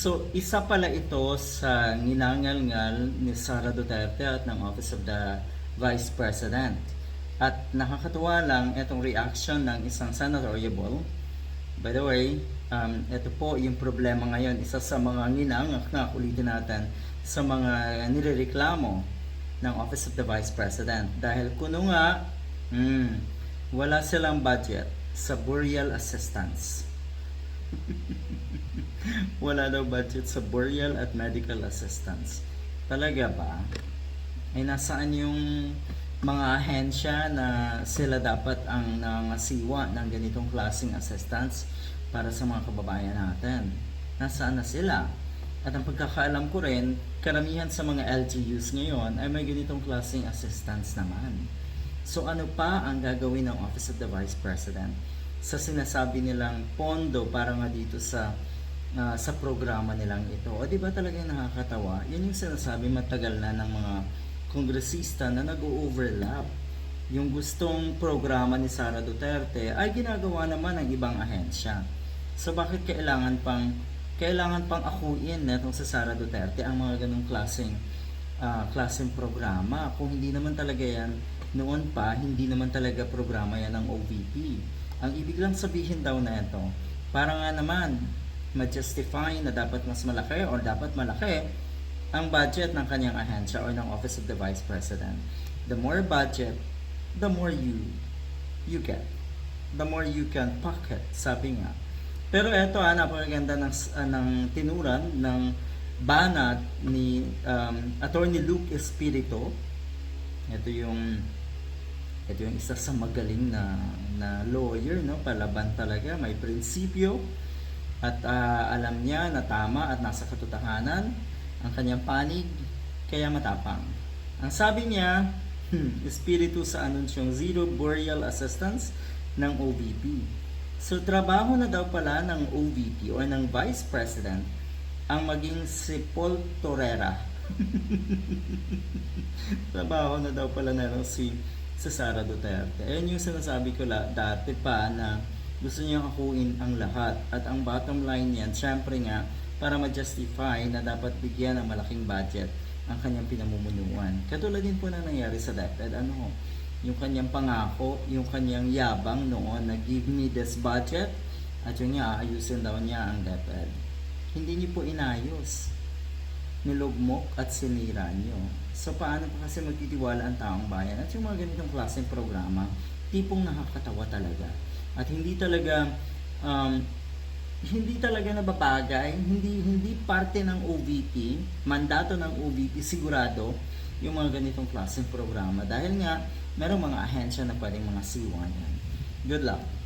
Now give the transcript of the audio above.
So, isa pala ito sa nginangal-ngal ni Sara Duterte at ng Office of the Vice President. At nakakatuwa lang itong reaction ng isang Senator Yabol. By the way, um, ito po yung problema ngayon, isa sa mga nginangak na ulitin natin sa mga nirereklamo ng Office of the Vice President. Dahil kuno nga, hmm, wala silang budget sa burial assistance. Wala daw budget sa burial at medical assistance. Talaga ba? Ay nasaan yung mga ahensya na sila dapat ang nangasiwa ng ganitong klaseng assistance para sa mga kababayan natin? Nasaan na sila? At ang pagkakaalam ko rin, karamihan sa mga LGUs ngayon ay may ganitong klaseng assistance naman. So ano pa ang gagawin ng Office of the Vice President sa sinasabi nilang pondo para nga dito sa ah, sa programa nilang ito. O di ba talagang nakakatawa? Yan yung sinasabi matagal na ng mga kongresista na nag-overlap. Yung gustong programa ni Sara Duterte ay ginagawa naman ng ibang ahensya. So bakit kailangan pang kailangan pang akuin netong sa Sara Duterte ang mga ganong klaseng ah, klaseng programa kung hindi naman talaga yan noon pa hindi naman talaga programa yan ng OVP. Ang ibig lang sabihin daw na ito, para nga naman ma-justify na dapat mas malaki or dapat malaki ang budget ng kanyang ahensya or ng Office of the Vice President. The more budget, the more you you get. The more you can pocket, sabi nga. Pero eto ah, napakaganda ng, ah, ng tinuran ng banat ni um, Attorney Luke Espirito. Ito yung ito yung isa sa magaling na na lawyer no? Palaban talaga may prinsipyo. At ah, alam niya na tama at nasa katotohanan ang kanyang panig kaya matapang. Ang sabi niya hmm, espiritu sa anunsyong zero burial assistance ng OVP so trabaho na daw pala ng OVP o ng Vice President ang maging sepulturera trabaho na daw pala na si sa Sara Duterte. Ayun yung sinasabi ko la, dati pa na gusto niya akuin ang lahat. At ang bottom line niyan, syempre nga, para ma-justify na dapat bigyan ng malaking budget ang kanyang pinamumunuan. Katulad din po na nangyari sa DepEd, ano, yung kanyang pangako, yung kanyang yabang noon na give me this budget at yun nga, ayusin daw niya ang DepEd. Hindi niyo po inayos nilugmok at sinira nyo. So paano pa kasi magtitiwala ang taong bayan? At yung mga ganitong klaseng programa, tipong nakakatawa talaga. At hindi talaga um, hindi talaga nababagay, hindi hindi parte ng OVP, mandato ng OVP sigurado yung mga ganitong klaseng programa dahil nga merong mga ahensya na pwedeng mga siwa yan. Good luck.